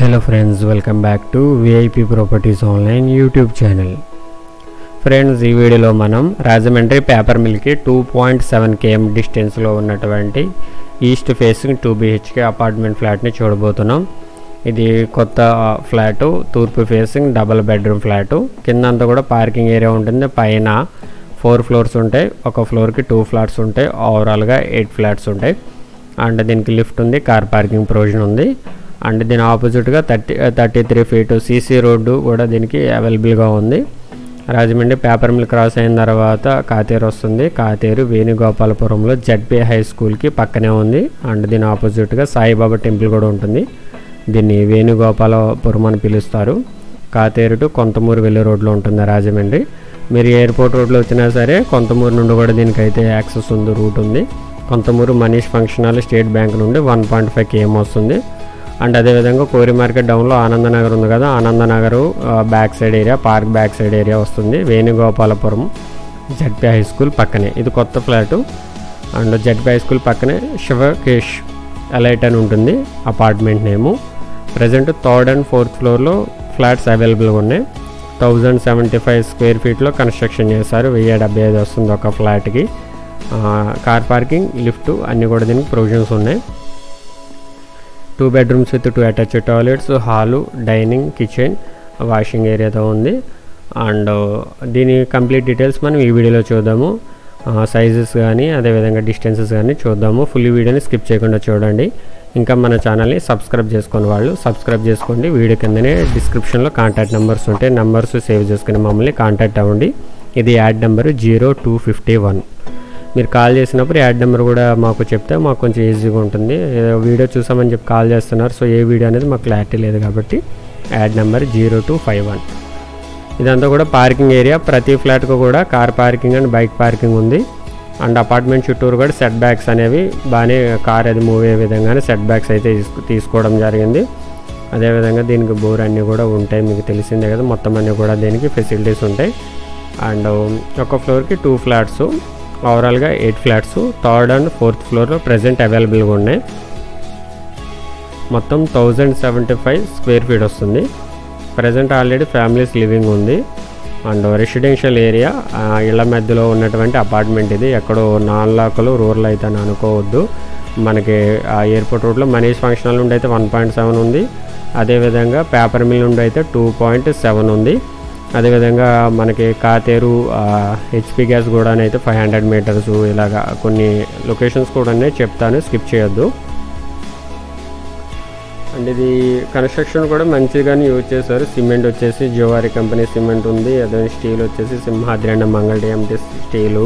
Hello friends welcome back to VIP properties online YouTube channel friends ఈ వీడియోలో మనం Rajahmundry paper మిల్కి టూ పాయింట్ సెవెన్ కేఎం డిస్టెన్స్లో ఉన్నటువంటి east facing two BHK apartment ఫ్లాట్ని చూడబోతున్నాం. ఇది కొత్త ఫ్లాటు తూర్పు ఫేసింగ్ డబల్ బెడ్రూమ్ ఫ్లాటు కింద అంతా కూడా పార్కింగ్ ఏరియా ఉంటుంది. పైన ఫోర్ ఫ్లోర్స్ ఉంటాయి. ఒక ఫ్లోర్కి టూ ఫ్లాట్స్ ఉంటాయి. ఓవరాల్గా ఎయిట్ ఫ్లాట్స్ ఉంటాయి. అండ్ దీనికి లిఫ్ట్ ఉంది. కార్ పార్కింగ్ ప్రొవిజన్ ఉంది. అండ్ దీని ఆపోజిట్గా thirty thirty three feet CC road కూడా దీనికి అవైలబుల్గా ఉంది. రాజమండ్రి పేపర్ మిల్ క్రాస్ అయిన తర్వాత కాతేరు వస్తుంది. కాతేరు వేణుగోపాలపురంలో జడ్పీ హై స్కూల్కి పక్కనే ఉంది. అండ్ దీని ఆపోజిట్గా సాయిబాబా టెంపుల్ కూడా ఉంటుంది. దీన్ని వేణుగోపాలపురం అని పిలుస్తారు. కాతేరు టు కొంతమూరు వెళ్ళే రోడ్లో ఉంటుంది రాజమండ్రి. మీరు ఎయిర్పోర్ట్ రోడ్లో వచ్చినా సరే కొంతమూరు నుండి కూడా దీనికైతే యాక్సెస్ ఉంది రూట్ ఉంది. Konthamuru Manish function hall state bank నుండి వన్ పాయింట్ ఫైవ్ కేఎం వస్తుంది. అండ్ అదేవిధంగా కోరి మార్కెట్ డౌన్లో ఆనందనగర్ ఉంది కదా Anandnagar back side area park back side area వస్తుంది. వేణుగోపాలపురం జడ్పీ హై స్కూల్ పక్కనే. ఇది కొత్త flat and ZP high school పక్కనే శివకేష్ ఎలైట్ అని ఉంటుంది apartment name present third and fourth ఫ్లోర్లో ఫ్లాట్స్ అవైలబుల్గా ఉన్నాయి. థౌజండ్ సెవెంటీ ఫైవ్ స్క్వేర్ ఫీట్లో కన్స్ట్రక్షన్ చేశారు. వెయ్యి డెబ్బై ఐదు వస్తుంది ఒక ఫ్లాట్కి కార్ పార్కింగ్ లిఫ్ట్ అన్నీ కూడా దీనికి ప్రొవిజన్స్ ఉన్నాయి. Two bedrooms with two attach toilets hall dining kitchen washing ఏరియాతో ఉంది. అండ్ uh, దీని కంప్లీట్ డీటెయిల్స్ మనం ఈ వీడియోలో చూద్దాము. Uh, సైజెస్ కానీ అదేవిధంగా డిస్టెన్సెస్ కానీ చూద్దాము. ఫుల్ వీడియోని స్కిప్ చేయకుండా చూడండి. ఇంకా మన ఛానల్ని సబ్స్క్రైబ్ చేసుకుని వాళ్ళు సబ్స్క్రైబ్ చేసుకోండి. వీడియో కిందనే డిస్క్రిప్షన్లో కాంటాక్ట్ నెంబర్స్ ఉంటాయి నెంబర్స్ సేవ్ చేసుకుని మమ్మల్ని కాంటాక్ట్ అవ్వండి. ఇది ad number zero two fifty one మీరు కాల్ చేసినప్పుడు యాడ్ నెంబర్ కూడా మాకు చెప్తే మాకు కొంచెం ఈజీగా ఉంటుంది. ఏదో వీడియో చూసామని చెప్పి కాల్ చేస్తున్నారు. సో ఏ వీడియో అనేది మాకు క్లారిటీ లేదు కాబట్టి ad number zero two five one. ఇదంతా కూడా పార్కింగ్ ఏరియా. ప్రతి ఫ్లాట్కు కూడా car parking and bike parking ఉంది. అండ్ అపార్ట్మెంట్ చుట్టూరు కూడా సెట్ బ్యాక్స్ అనేవి బాగానే కార్ అది మూవ్ అయ్యే విధంగానే సెట్ బ్యాక్స్ అయితే తీసుకు- తీసుకోవడం జరిగింది. అదేవిధంగా దీనికి బోర్ అన్నీ కూడా ఉంటాయి. మీకు తెలిసిందే కదా మొత్తం అన్నీ కూడా దీనికి ఫెసిలిటీస్ ఉంటాయి. అండ్ ఒక ఫ్లోర్కి టూ ఫ్లాట్స్. ఓవరాల్గా eight flats third and fourth ఫ్లోర్లో ప్రజెంట్ అవైలబుల్గా ఉన్నాయి. మొత్తం thousand seventy five square feet వస్తుంది. ప్రజెంట్ ఆల్రెడీ ఫ్యామిలీస్ లివింగ్ ఉంది. అండ్ రెసిడెన్షియల్ ఏరియా ఇళ్ళ మధ్యలో ఉన్నటువంటి అపార్ట్మెంట్ ఇది. ఎక్కడో నాలుగు రూరల్ అయితే అని అనుకోవద్దు. మనకి ఆ ఎయిర్పోర్ట్ రోడ్లో మనీష్ ఫంక్షనల్ నుండి అయితే వన్ పాయింట్ సెవెన్ ఉంది. అదేవిధంగా పేపర్ మిల్ నుండి అయితే టూ పాయింట్ సెవెన్ ఉంది. అదేవిధంగా మనకి కాతేరు హెచ్పి గ్యాస్ కూడా అయితే ఫైవ్ హండ్రెడ్ మీటర్స్ ఇలాగా కొన్ని లొకేషన్స్ కూడా చెప్తాను స్కిప్ చేయొద్దు. అండ్ ఇది కన్స్ట్రక్షన్ కూడా మంచిగానే యూజ్ చేశారు. సిమెంట్ వచ్చేసి జోవారి కంపెనీ సిమెంట్ ఉంది. అదే స్టీల్ వచ్చేసి Simhadri and Mangala DMT steel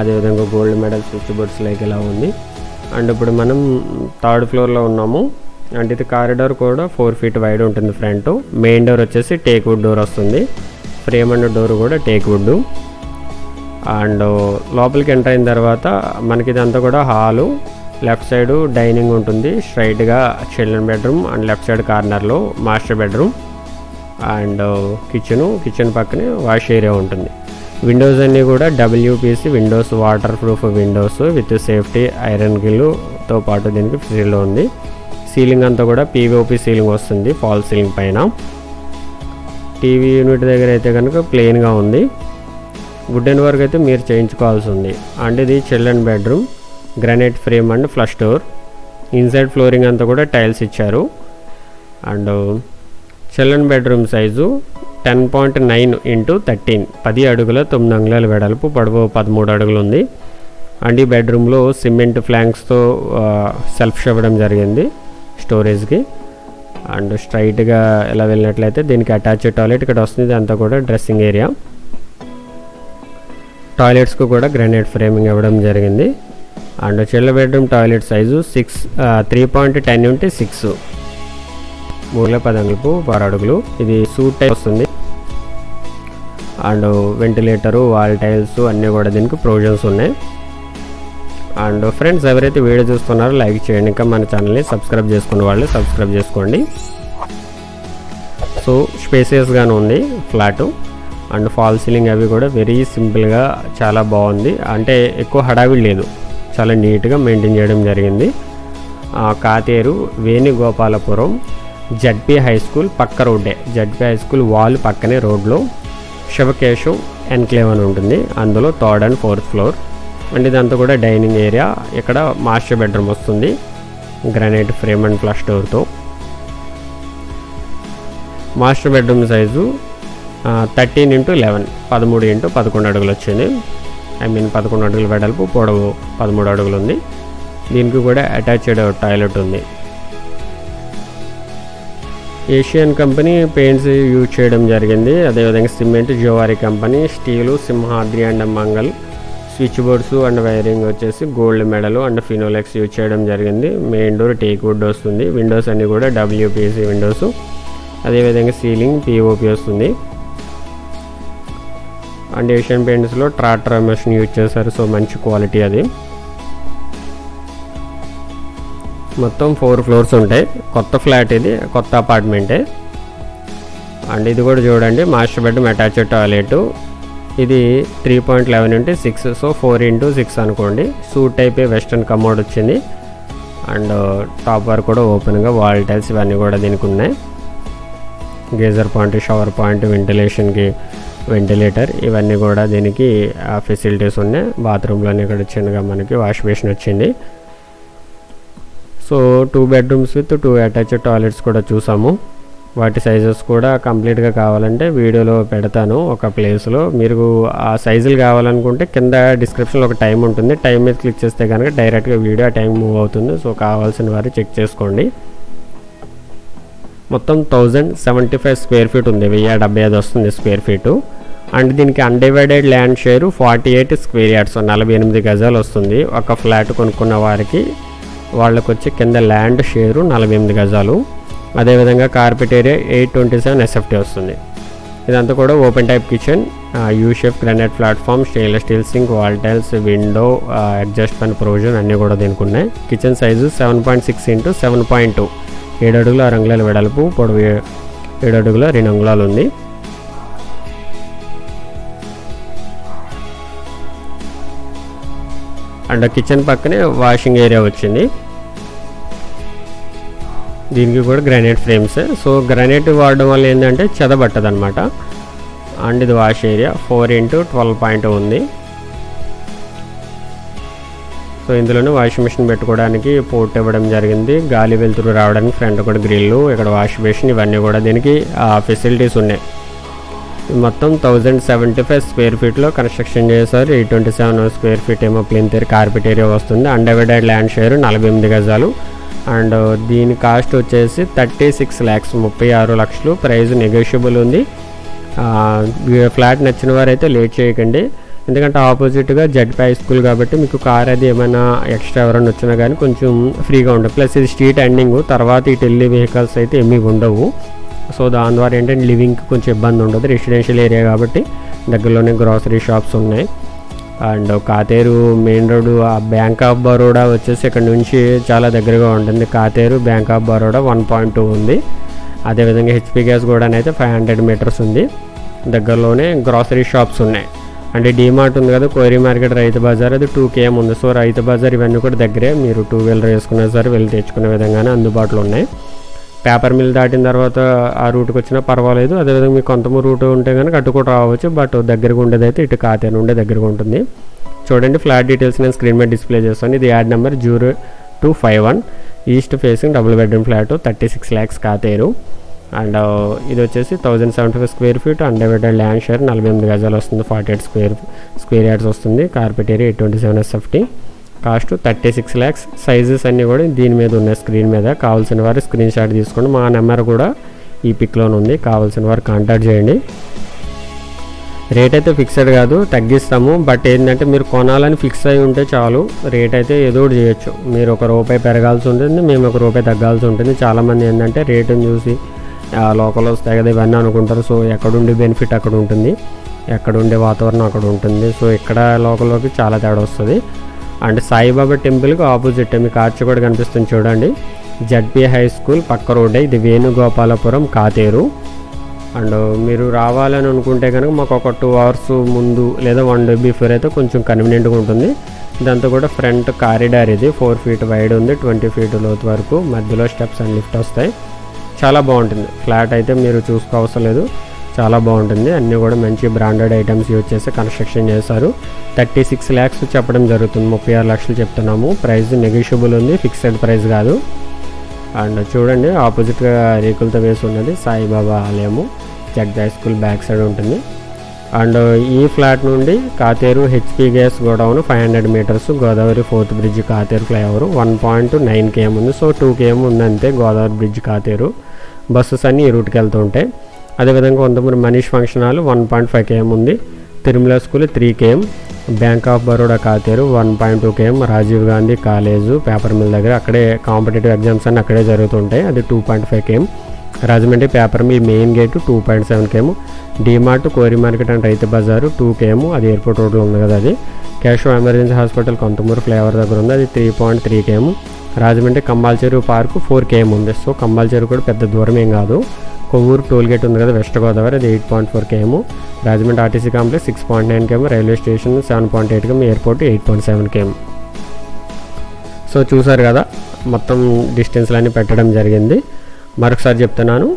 అదేవిధంగా gold medal switch boards like ఇలా ఉంది. అండ్ ఇప్పుడు మనం థర్డ్ ఫ్లోర్లో ఉన్నాము. అంటే ఇది కారిడార్ కూడా ఫోర్ ఫీట్ వైడ్ ఉంటుంది ఫ్రంట్. మెయిన్ డోర్ వచ్చేసి టేక్ వుడ్ డోర్ వస్తుంది. ఫ్రేమ్ అండ్ డోర్ కూడా టేక్ వుడ్. అండ్ లోపలికి ఎంటర్ అయిన తర్వాత మనకి ఇదంతా కూడా హాలు. లెఫ్ట్ సైడ్ డైనింగ్ ఉంటుంది. స్ట్రైట్గా children bedroom and left side కార్నర్లో master bedroom. And kitchen kitchen పక్కనే వాష్ ఏరియా ఉంటుంది. విండోస్ అన్నీ కూడా WPC windows water proof windows with safety iron గిల్లుతో పాటు దీనికి ఫ్రీలో ఉంది. సీలింగ్ అంతా కూడా పీవీఓపీ సీలింగ్ వస్తుంది ఫాల్ సీలింగ్ పైన. టీవీ యూనిట్ దగ్గర అయితే కనుక ప్లెయిన్గా ఉంది. వుడెన్ వర్క్ అయితే మీరు చేయించుకోవాల్సి ఉంది. అండ్ ఇది children bedroom granite frame and flush door inside flooring అంతా కూడా టైల్స్ ఇచ్చారు. And children bedroom size ten point nine into thirteen పది అడుగుల తొమ్మిది అంగుళాల వెడల్పు పొడవు పదమూడు అడుగులు ఉంది. అండ్ ఈ బెడ్రూమ్లో సిమెంట్ ఫ్లాంక్స్తో సెల్ఫ్ ఇవ్వడం జరిగింది. స్టోరేజ్కి అండ్ స్ట్రైట్గా ఇలా వెళ్ళినట్లయితే దీనికి అటాచ్ టాయిలెట్ ఇక్కడ వస్తుంది. అంతా కూడా డ్రెస్సింగ్ ఏరియా టాయిలెట్స్కు కూడా గ్రానైట్ ఫ్రేమింగ్ ఇవ్వడం జరిగింది. And Chilla bedroom toilet size six three point ten ఉంటే సిక్స్ మూడుల పది అంగులకు పది అడుగులు ఇది సూట్ టైప్ వస్తుంది. అండ్ వెంటిలేటరు వాల్ టైల్స్ అన్నీ కూడా దీనికి ప్రొవిజన్స్ ఉన్నాయి. అండ్ ఫ్రెండ్స్ ఎవరైతే వీడియో చూస్తున్నారో లైక్ చేయండి. ఇంకా మన ఛానల్ని సబ్స్క్రైబ్ చేసుకున్న వాళ్ళు సబ్స్క్రైబ్ చేసుకోండి. సో స్పేసియస్గానే ఉంది ఫ్లాటు. అండ్ ఫాల్ సీలింగ్ అవి కూడా వెరీ సింపుల్గా చాలా బాగుంది. అంటే ఎక్కువ హడావిడి లేదు. చాలా నీట్గా మెయింటైన్ చేయడం జరిగింది. Katheru Venugopalapuram ZP high school పక్క రోడ్డే. జడ్పీ హై స్కూల్ వాల్ పక్కనే రోడ్లో శివకేశవ్ ఎన్క్లేవ్ అని ఉంటుంది. అందులో third and fourth floor. And ఇదంతా కూడా డైనింగ్ ఏరియా. ఇక్కడ మాస్టర్ బెడ్రూమ్ వస్తుంది. Granite frame and flush డోర్తో. Master bedroom size thirteen into eleven. పదమూడు ఇంటూ పదకొండు అడుగులు వచ్చింది ఐ మీన్ పదకొండు అడుగుల వెడల్పు పొడవు పదమూడు అడుగులు ఉంది. దీనికి కూడా అటాచ్డ్ టాయిలెట్ ఉంది. ఏషియన్ కంపెనీ పెయింట్స్ యూజ్ చేయడం జరిగింది. అదేవిధంగా cement Zuari company steel Simhadri and Mangal switch boards and wiring వచ్చేసి gold medal and Finolex use చేయడం జరిగింది. మెయిన్ డోర్ టేక్ వుడ్ వస్తుంది. విండోస్ అన్నీ కూడా డబ్ల్యూపీసీ విండోస్. అదేవిధంగా సీలింగ్ పిఓపి వస్తుంది. అండ్ ఏషియన్ పెయింట్స్లో ట్రాక్టర్ మెషిన్ యూజ్ చేశారు. సో మంచి క్వాలిటీ అది. మొత్తం ఫోర్ ఫ్లోర్స్ ఉంటాయి. కొత్త ఫ్లాట్ ఇది. కొత్త అపార్ట్మెంటే. అండ్ ఇది కూడా చూడండి. Master bedroom attached toilet. ఇది three point eleven into six so four into six అనుకోండి. సూట్ టైప్ వెస్ట్రన్ కమోడ్ వచ్చింది. అండ్ టాప్ వరకు కూడా ఓపెన్గా వాల్ టైల్స్ ఇవన్నీ కూడా దీనికి ఉన్నాయి. గేజర్ పాయింట్ షవర్ పాయింట్ వెంటిలేషన్కి వెంటిలేటర్ ఇవన్నీ కూడా దీనికి ఫెసిలిటీస్ ఉన్నాయి. బాత్రూంలోనే ఇక్కడ చిన్నగా మనకి వాష్ బేసిన్ వచ్చింది. So two bedrooms with two attached toilets కూడా చూసాము. వాటి సైజెస్ కూడా కంప్లీట్గా కావాలంటే వీడియోలో పెడతాను ఒక ప్లేస్లో మీరు ఆ సైజులు కావాలనుకుంటే కింద డిస్క్రిప్షన్లో ఒక టైం ఉంటుంది. టైం మీద క్లిక్ చేస్తే కనుక డైరెక్ట్గా వీడియో ఆ టైం మూవ్ అవుతుంది. సో కావాల్సిన వారు చెక్ చేసుకోండి. మొత్తం thousand seventy five square feet ఉంది. వెయ్యి డెబ్బై ఐదు వస్తుంది స్క్వేర్ ఫీటు అండ్ దీనికి undivided land share forty eight square yards నలభై ఎనిమిది గజాలు వస్తుంది. ఒక ఫ్లాట్ కొనుక్కున్న వారికి వాళ్ళకు వచ్చి కింద ల్యాండ్ షేరు నలభై ఎనిమిది గజాలు. అదేవిధంగా carpet area eight twenty seven SFT వస్తుంది. ఇదంతా కూడా open type kitchen U shape granite platform stainless steel sink wall tiles window adjust and provision అన్నీ కూడా దీనికి ఉన్నాయి. Kitchen size seven point six into seven point two ఏడు అడుగుల ఆరు అంగుళాల వెడల్పు పొడవు ఏడు అడుగుల రెండు అంగుళాలు ఉంది. అండ్ కిచెన్ పక్కనే వాషింగ్ ఏరియా వచ్చింది. దీనికి కూడా గ్రానైట్ ఫ్రేమ్స్ సో గ్రానైట్ వాడడం వల్ల ఏంటంటే చెదబట్టదు అనమాట అండ్ ఇది wash area four into twelve point ఉంది. సో ఇందులోనే వాషింగ్ మిషన్ పెట్టుకోవడానికి పోర్ట్ ఇవ్వడం జరిగింది. గాలి వెలుతురు రావడానికి ఫ్రంట్ కూడా గ్రిల్లు ఇక్కడ వాష్ బేసిన్ ఇవన్నీ కూడా దీనికి ఫెసిలిటీస్ ఉన్నాయి. మొత్తం థౌజండ్ సెవెంటీ ఫైవ్ స్క్వేర్ ఫీట్లో కన్స్ట్రక్షన్ చేశారు. Eight twenty seven square feet ఏమో ప్లింతేర్ కార్పెట్ ఏరియా వస్తుంది. అండర్వైడెడ్ ల్యాండ్ షేర్ నలభై ఎనిమిది గజాలు. అండ్ దీని కాస్ట్ వచ్చేసి థర్టీ సిక్స్ ల్యాక్స్ ముప్పై ఆరు లక్షలు. ప్రైస్ నెగోషియబుల్ ఉంది. ఫ్లాట్ నచ్చిన వారైతే లేట్ చేయకండి. ఎందుకంటే ఆపోజిట్గా జెడ్ పై స్కూల్ కాబట్టి మీకు కార్ అది ఏమైనా ఎక్స్ట్రా ఎవరైనా వచ్చినా కానీ కొంచెం ఫ్రీగా ఉండదు ప్లస్ ఇది స్ట్రీట్ ఎండింగ్. తర్వాత ఇటు వెళ్ళే వెహికల్స్ అయితే ఏమీ ఉండవు. సో దాని ద్వారా ఏంటంటే లివింగ్కి కొంచెం ఇబ్బంది ఉండదు. రెసిడెన్షియల్ ఏరియా కాబట్టి దగ్గరలోనే గ్రాసరీ షాప్స్ ఉన్నాయి. అండ్ కాతేరు మెయిన్ రోడ్ ఆ బ్యాంక్ ఆఫ్ బరోడా వచ్చేసి ఇక్కడ నుంచి చాలా దగ్గరగా ఉంటుంది. Katheru bank of Baroda one point two ఉంది. అదేవిధంగా హెచ్పి గ్యాస్ కూడా అయితే ఫైవ్ హండ్రెడ్ మీటర్స్ ఉంది. దగ్గరలోనే గ్రాసరీ షాప్స్ ఉన్నాయి. అంటే డీమార్ట్ ఉంది కదా కోరి మార్కెట్ రైతు బజార్ అది టూ కేఎం ఉంది. సో రైతు బజార్ ఇవన్నీ కూడా దగ్గరే. మీరు టూ వీలర్ వేసుకున్నా సరే వెళ్ళి తెచ్చుకునే విధంగానే అందుబాటులో ఉన్నాయి. పేపర్ మిల్ దాటిన తర్వాత ఆ రూట్కి వచ్చినా పర్వాలేదు. అదేవిధంగా మీకు కొంతమంది రూట్ ఉంటే కనుక అటు కూడా రావచ్చు. బట్ దగ్గరగా ఉండేదైతే ఇటు కాతేను ఉండే దగ్గరగా ఉంటుంది. చూడండి ఫ్లాట్ డీటెయిల్స్ నేను స్క్రీన్ మీద డిస్ప్లే చేస్తాను. ఇది ad number zero two five one. East facing double bedroom flat thirty six lakhs Katheru and uh, ఇది వచ్చేసి thousand seventy five square feet undivided land share నలభై ఎనిమిది గజాలు వస్తుంది. Forty eight square square yards వస్తుంది. Carpet area eight twenty seven SFT cost thirty six lakhs. Sizes అన్నీ కూడా దీని మీద ఉన్నాయి స్క్రీన్ మీద. కావాల్సిన వారు స్క్రీన్ షాట్ తీసుకోండి. మా నెంబర్ కూడా ఈ పిక్లోనే ఉంది. కావాల్సిన వారు కాంటాక్ట్ చేయండి. రేట్ అయితే ఫిక్స్డ్ కాదు తగ్గిస్తాము. బట్ ఏంటంటే మీరు కొనాలని ఫిక్స్ అయి ఉంటే చాలు. రేట్ అయితే ఏదో ఒకటి చేయొచ్చు. మీరు ఒక రూపాయి పెరగాల్సి ఉంటుంది మేము ఒక రూపాయి తగ్గాల్సి ఉంటుంది. చాలామంది ఏంటంటే రేటుని చూసి లోకల్ వస్తాయి కదా ఇవన్నీ అనుకుంటారు. సో ఎక్కడుండే బెనిఫిట్ అక్కడ ఉంటుంది. ఎక్కడుండే వాతావరణం అక్కడ ఉంటుంది. సో ఇక్కడ లోకల్లోకి చాలా తేడా వస్తుంది. అండ్ సాయిబాబా టెంపుల్కి ఆపోజిట్ మీకు ఆర్చ్ కూడా కనిపిస్తుంది చూడండి. జడ్పీ హై స్కూల్ పక్క రోడ్డే. ఇది వేణుగోపాలపురం కాతేరు. అండ్ మీరు రావాలని అనుకుంటే కనుక మాకు ఒక టూ అవర్స్ ముందు లేదా వన్ డే బిఫోర్ అయితే కొంచెం కన్వీనియంట్గా ఉంటుంది. దాంతో కూడా ఫ్రంట్ కారిడార్ ఇది. ఫోర్ ఫీట్ వైడ్ ఉంది. ట్వంటీ ఫీట్ లోతు వరకు మధ్యలో స్టెప్స్ అండ్ లిఫ్ట్ వస్తాయి. చాలా బాగుంటుంది. ఫ్లాట్ అయితే మీరు చూసుకోవసరం లేదు. చాలా బాగుంటుంది. అన్నీ కూడా మంచి బ్రాండెడ్ ఐటమ్స్ యూజ్ చేసి కన్స్ట్రక్షన్ చేశారు. థర్టీ సిక్స్ ల్యాక్స్ చెప్పడం జరుగుతుంది. ముప్పై ఆరు లక్షలు చెప్తున్నాము. ప్రైస్ నెగిషియబుల్ ఉంది. ఫిక్స్డ్ ప్రైస్ కాదు. అండ్ చూడండి ఆపోజిట్గా రేకులతో వేసి ఉన్నది సాయిబాబా ఆలయము. జగ్దాయ్ స్కూల్ బ్యాక్ సైడ్ ఉంటుంది. అండ్ ఈ ఫ్లాట్ నుండి Katheru HP gas godown five hundred metres Godavari fourth bridge Katheru flyover one point nine KM ఉంది. సో టూ కేఎం ఉంది అంతే గోదావరి బ్రిడ్జ్ కాతేరు. బస్సెస్ అన్నీ ఈ రూట్కి వెళ్తూ ఉంటాయి. అదేవిధంగా Vandamuri Manish function hall one point five KM ఉంది. Tirumala school three KM. Bank of Baroda Katheru one point two KM. Rajiv Gandhi college paper mill దగ్గర అక్కడే కాంపిటేటివ్ ఎగ్జామ్స్ అన్నీ అక్కడే జరుగుతుంటాయి. అది two point five KM. Rajahmundry paper mill main gate two point seven KM. DMart కోరి market and Rythu Bazar two KM. అది airport రోడ్లో ఉంది కదా అది. Cash emergency hospital Konthamuru flavour దగ్గర ఉంది. అది three point three KM. Rajahmundry Kammala Cheruvu park four KM ఉంది. సో కమ్మాల చెరువు కూడా పెద్ద దూరం ఏం కాదు. కొవ్వూరు టోల్ గేట్ ఉంది కదా వెస్ట్ గోదావరి అది eight point four KM Rajahmundry RTC complex six point nine KM railway station seven point eight KM airport eight point seven KM so చూసారు కదా మొత్తం డిస్టెన్స్లన్నీ పెట్టడం జరిగింది. మరొకసారి చెప్తున్నాను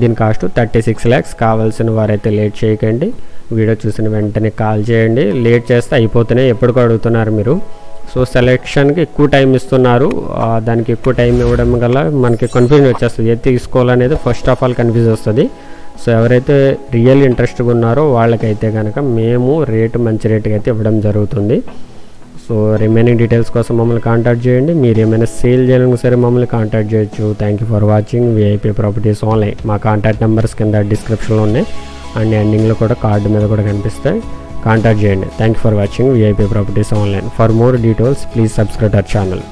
దీని కాస్ట్ థర్టీ సిక్స్ ల్యాక్స్. కావాల్సిన వారైతే లేట్ చేయకండి. వీడియో చూసిన వెంటనే కాల్ చేయండి. లేట్ చేస్తే అయిపోతేనే ఎప్పటికో అడుగుతున్నారు మీరు. సో సెలెక్షన్కి ఎక్కువ టైం ఇస్తున్నారు. దానికి ఎక్కువ టైం ఇవ్వడం వల్ల మనకి కన్ఫ్యూజన్ వచ్చేస్తుంది. ఏది తీసుకోవాలనేది ఫస్ట్ ఆఫ్ ఆల్ కన్ఫ్యూజ్ వస్తుంది. సో ఎవరైతే రియల్ ఇంట్రెస్ట్గా ఉన్నారో వాళ్ళకైతే కనుక మేము రేటు మంచి రేటుకి అయితే ఇవ్వడం జరుగుతుంది. సో రిమైనింగ్ డీటెయిల్స్ కోసం మమ్మల్ని కాంటాక్ట్ చేయండి. మీరు ఏమైనా సేల్ చేయాలని సరే మమ్మల్ని కాంటాక్ట్ చేయొచ్చు. Thank you for watching VIP properties online మా కాంటాక్ట్ నెంబర్స్ కింద డిస్క్రిప్షన్లో ఉన్నాయి. అండ్ ఎండింగ్లో కూడా కార్డు మీద కూడా కనిపిస్తాయి. కాంటాక్ట్ చేయండి. Thank you for watching VIP properties online for more details please subscribe our channel